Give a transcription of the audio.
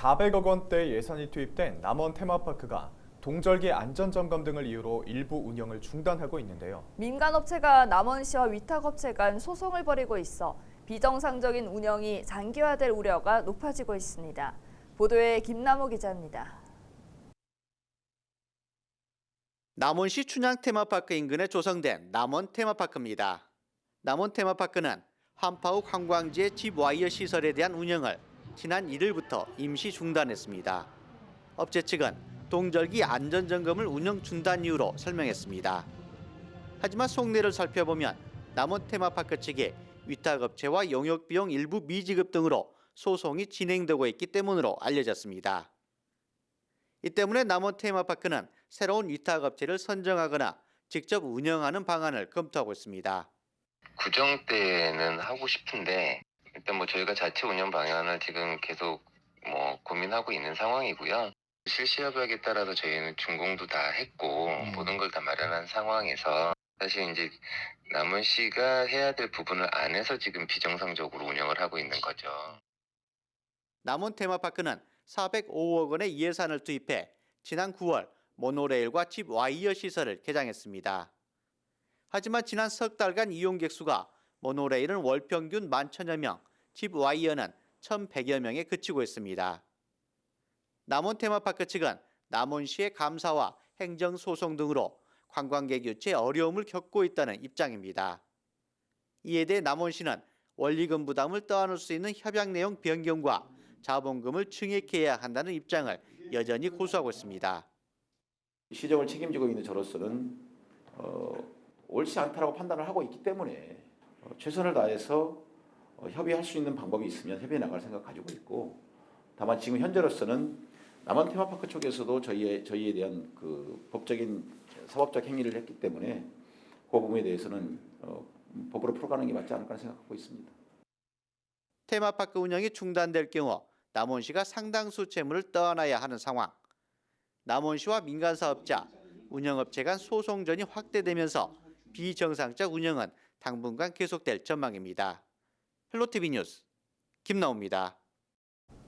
400억 원대 예산이 투입된 남원 테마파크가 동절기 안전점검 등을 이유로 일부 운영을 중단하고 있는데요. 민간업체가 남원시와 위탁업체 간 소송을 벌이고 있어 비정상적인 운영이 장기화될 우려가 높아지고 있습니다. 보도에 김남호 기자입니다. 남원시 춘향 테마파크 인근에 조성된 남원 테마파크입니다. 남원 테마파크는 한파욱 관광지의 집 와이어 시설에 대한 운영을 지난 1일부터 임시 중단했습니다. 업체 측은 동절기 안전 점검을 운영 중단 이유로 설명했습니다. 하지만 속내를 살펴보면 남원 테마파크 측의 위탁업체와 용역 비용 일부 미지급 등으로 소송이 진행되고 있기 때문으로 알려졌습니다. 이 때문에 남원 테마파크는 새로운 위탁업체를 선정하거나 직접 운영하는 방안을 검토하고 있습니다. 구정 때는 하고 싶은데 일단 뭐 저희가 자체 운영 방향을 지금 계속 뭐 고민하고 있는 상황이고요. 실시 협약에 따라서 저희는 준공도 다 했고 음. 모든 걸 다 마련한 상황에서 사실 이제 남은 씨가 해야 될 부분을 안 해서 지금 비정상적으로 운영을 하고 있는 거죠. 남원 테마파크는 405억 원의 예산을 투입해 지난 9월 모노레일과 집 와이어 시설을 개장했습니다. 하지만 지난 석 달간 이용객 수가 모노레일은 월 평균 11,000여 명, 집 와이어는 1,100여 명에 그치고 있습니다. 남원 테마파크 측은 남원시의 감사와 행정 소송 등으로 관광객 유치에 어려움을 겪고 있다는 입장입니다. 이에 대해 남원시는 원리금 부담을 떠안을 수 있는 협약 내용 변경과 자본금을 증액해야 한다는 입장을 여전히 고수하고 있습니다. 시정을 책임지고 있는 저로서는 어, 옳지 않다라고 판단을 하고 있기 때문에 어, 최선을 다해서 어, 협의할 수 있는 방법이 있으면 협의해 나갈 생각 가지고 있고 다만 지금 현재로서는 남한 테마파크 쪽에서도 저희에 저희에 대한 그 법적인 사법적 행위를 했기 때문에 그 부분에 대해서는 어, 법으로 풀어가는 게 맞지 않을까 생각하고 있습니다. 테마파크 운영이 중단될 경우 남원시가 상당수 채무를 떠안아야 하는 상황. 남원시와 민간 사업자, 운영업체 간 소송전이 확대되면서 비정상적 운영은 당분간 계속될 전망입니다. 헬로티비 뉴스 김나옵니다.